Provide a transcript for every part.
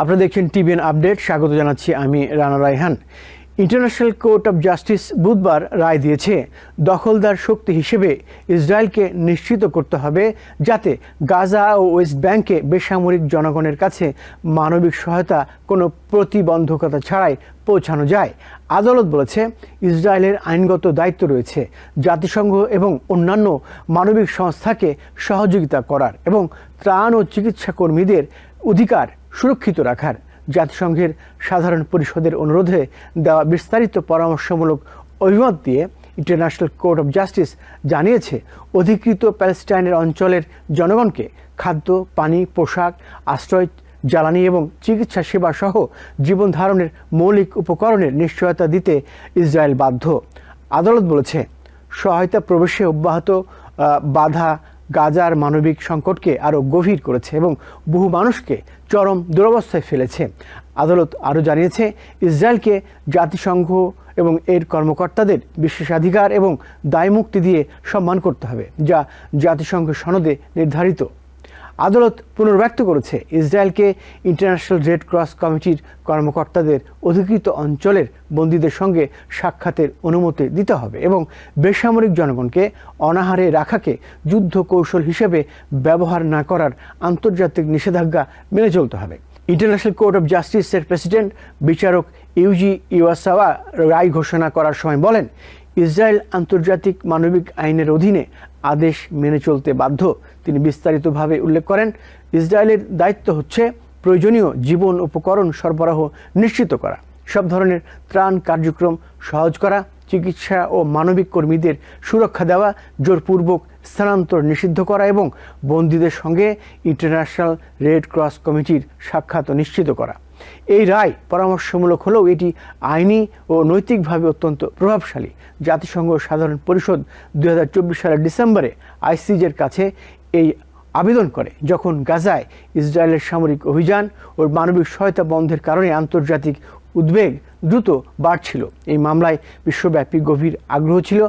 আপনারা দেখছেন TVN update. স্বাগত জানাচ্ছি আমি Rana Raihan. International court of justice বুধবার রায় দিয়েছে, দখলদার শক্তি হিসেবে ইসরায়েলকে নিশ্চিত করতে হবে যাতে গাজা ও ওয়েস্ট ব্যাংকে বেসামরিক জনগণের কাছে মানবিক সহায়তা কোনো প্রতিবন্ধকতা ছাড়াই পৌঁছানো যায়। আদালত বলেছে, ইসরায়েলের আইনগত দায়িত্ব রয়েছে জাতিসংঘ এবং অন্যান্য মানবিক সংস্থাকে সহযোগিতা করার এবং ত্রাণ ও চিকিৎসা কর্মীদের অধিকার সুরক্ষিত রাখার জাতিসংঘের সাধারণ পরিষদের অনুরোধে দেওয়া বিস্তারিত পরামর্শমূলক অভিমত দিয়ে ইন্টারন্যাশনাল কোর্ট অফ জাস্টিস জানিয়েছে, অধিকৃত প্যালেস্টাইনের অঞ্চলের জনগণকে খাদ্য, পানি, পোশাক, আশ্রয়, জ্বালানি এবং চিকিৎসা সেবা সহ জীবন ধারণের মৌলিক উপকরণের নিশ্চয়তা দিতে ইসরায়েল বাধ্য। আদালত বলেছে, সহায়তা প্রবেশে অব্যাহত বাধা গাজার মানবিক সংকটকে আরও গভীর করেছে এবং বহু মানুষকে চরম দুরবস্থায় ফেলেছে। আদালত আরও জানিয়েছে, ইসরায়েলকে জাতিসংঘ এবং এর কর্মকর্তাদের বিশেষাধিকার এবং দায়মুক্তি দিয়ে সম্মান করতে হবে, যা জাতিসংঘ সনদে নির্ধারিত। আদালত পুনর্ব্যক্ত করেছে। ইসরায়েলকে ইন্টারন্যাশনাল রেড ক্রস কমিটির কর্মকর্তাদের অধিকৃত অঞ্চলের বন্দীদের সঙ্গে সাক্ষাতের অনুমতি দিতে হবে এবং বেসামরিক জনগণকে অনাহারে রাখাকে যুদ্ধ কৌশল হিসেবে ব্যবহার না করার আন্তর্জাতিক নিষেধাজ্ঞা মেনে চলতে হবে। ইন্টারন্যাশনাল কোর্ট অফ জাস্টিসের প্রেসিডেন্ট, বিচারক ইউজি ইউয়াসাওয়া রায় ঘোষণা করার সময় বলেন, ইসরায়েল আন্তর্জাতিক মানবিক আইনের অধীনে আদেশ মেনে চলতে বাধ্য। তিনি বিস্তারিতভাবে উল্লেখ করেন, ইসরায়েলের দায়িত্ব হচ্ছে প্রয়োজনীয় জীবন উপকরণ সরবরাহ নিশ্চিত করা, সব ধরনের ত্রাণ কার্যক্রম সহজ করা, চিকিৎসা ও মানবিক কর্মীদের সুরক্ষা দেওয়া, জোরপূর্বক স্থানান্তর নিষিদ্ধ করা এবং বন্দীদের সঙ্গে ইন্টারন্যাশনাল রেড ক্রস কমিটির সাক্ষাৎ নিশ্চিত করা। এই রায় পরামর্শমূলক হলেও এটি আইনি ও নৈতিকভাবে অত্যন্ত প্রভাবশালী। জাতিসংঘ সাধারণ পরিষদ দুই হাজার চব্বিশ সালের ডিসেম্বরে আইসিজের কাছে এই আবেদন করে, যখন গাজায় ইসরায়েলের সামরিক অভিযান ও মানবিক সহায়তা বন্ধের কারণে আন্তর্জাতিক উদ্বেগ দ্রুত বাড়ছিল। এই মামলায় বিশ্বব্যাপী গভীর আগ্রহ ছিল।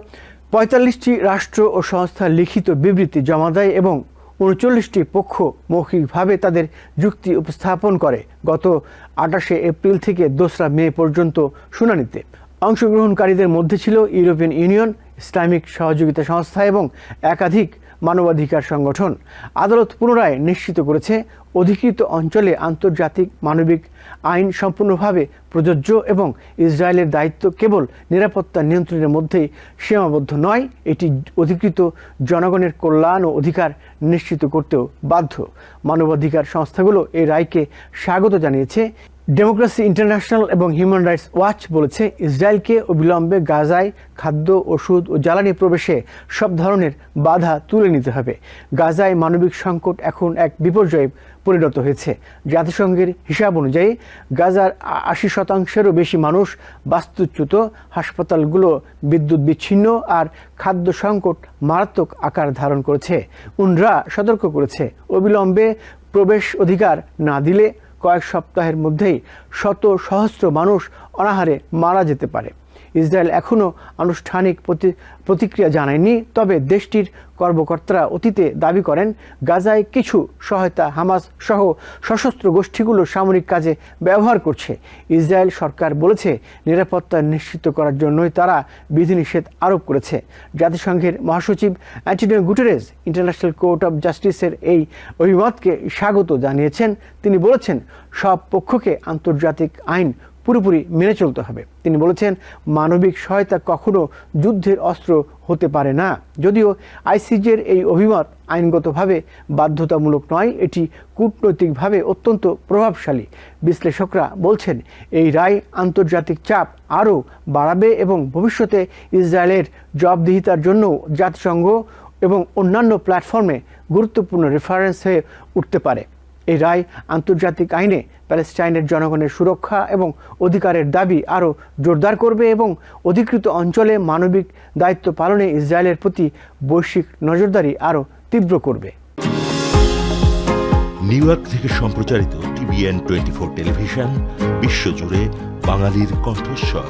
পঁয়তাল্লিশটি রাষ্ট্র ও সংস্থা লিখিত বিবৃতি জমা দেয় এবং উনচল্লিশটি পক্ষ মৌখিকভাবে তাদের যুক্তি উপস্থাপন করে। গত আঠাশে এপ্রিল থেকে দোসরা মে পর্যন্ত শুনানিতে অংশগ্রহণকারীদের মধ্যে ছিল ইউরোপিয়ান ইউনিয়ন, ইসলামিক সহযোগিতা সংস্থা এবং একাধিক মানবাধিকার সংগঠন। আদালত পুনরায় নিশ্চিত করেছে, অধিকৃত অঞ্চলে আন্তর্জাতিক মানবিক আইন সম্পূর্ণভাবে প্রযোজ্য এবং ইসরায়েলের দায়িত্ব কেবল নিরাপত্তা নিয়ন্ত্রণের মধ্যেই সীমাবদ্ধ নয়, এটি অধিকৃত জনগণের কল্যাণ ও অধিকার নিশ্চিত করতেও বাধ্য। মানবাধিকার সংস্থাগুলো এই রায়কে স্বাগত জানিয়েছে। ডেমোক্রেসি ইন্টারন্যাশনাল এবং হিউম্যান রাইটস ওয়াচ বলেছে, ইসরায়েলকে অবিলম্বে গাজায় খাদ্য, ওষুধ ও জ্বালানি প্রবেশে সব ধরনের বাধা তুলে নিতে হবে। গাজায় মানবিক সংকট এখন এক বিপর্যয়ে পরিণত হয়েছে। জাতিসংঘের হিসাব অনুযায়ী, গাজার আশি শতাংশেরও বেশি মানুষ বাস্তুচ্যুত, হাসপাতালগুলো বিদ্যুৎ বিচ্ছিন্ন আর খাদ্য সংকট মারাত্মক আকার ধারণ করেছে। উনরা সতর্ক করেছে, অবিলম্বে প্রবেশ অধিকার না দিলে কয়েক সপ্তাহের মধ্যেই শত সহস্র মানুষ অনাহারে মারা যেতে পারে। ইসরায়েল এখনও আনুষ্ঠানিক প্রতি- প্রতিক্রিয়া জানায়নি, তবে দেশটির কর্মকর্তারা অতীতে দাবি করেন, গাজায় কিছু সহায়তা হামাস সহ সশস্ত্র গোষ্ঠীগুলো সামরিক কাজে ব্যবহার করছে। ইসরায়েল সরকার বলেছে, নিরাপত্তা নিশ্চিত করার জন্যই তারা বিধিনিষেধ আরোপ করেছে। জাতিসংঘের মহাসচিব Antonio Guterres international court of জাস্টিসের এই অভিমতকে স্বাগত জানিয়েছেন। তিনি বলেছেন, সব পক্ষকে আন্তর্জাতিক আইন পুরোপুরি মেনে চলতে হবে। তিনি বলেছেন, মানবিক সহায়তা কখনো যুদ্ধের অস্ত্র হতে পারে না। যদিও আইসিজের এই অভিমত আইনগতভাবে বাধ্যতামূলক নয়, এটি কূটনৈতিকভাবে অত্যন্ত প্রভাবশালী। বিশ্লেষকরা বলছেন, এই রায় আন্তর্জাতিক চাপ আরও বাড়াবে এবং ভবিষ্যতে ইসরায়েলের জবাবদিহিতার জন্য জাতিসংঘ এবং অন্যান্য প্ল্যাটফর্মে গুরুত্বপূর্ণ রেফারেন্স হয়ে উঠতে পারে। এই রায় আন্তর্জাতিক আইনে প্যালেস্টাইনের জনগণের সুরক্ষা এবং অধিকারের দাবি আরও জোরদার করবে এবং অধিকৃত অঞ্চলে মানবিক দায়িত্ব পালনে ইসরায়েলের প্রতি বৈশ্বিক নজরদারি আরও তীব্র করবে। নিউ ইয়র্ক থেকে সম্প্রচারিত টিভিএন টোয়েন্টি ফোর টেলিভিশন, বিশ্বজুড়ে বাঙালির কণ্ঠস্বর।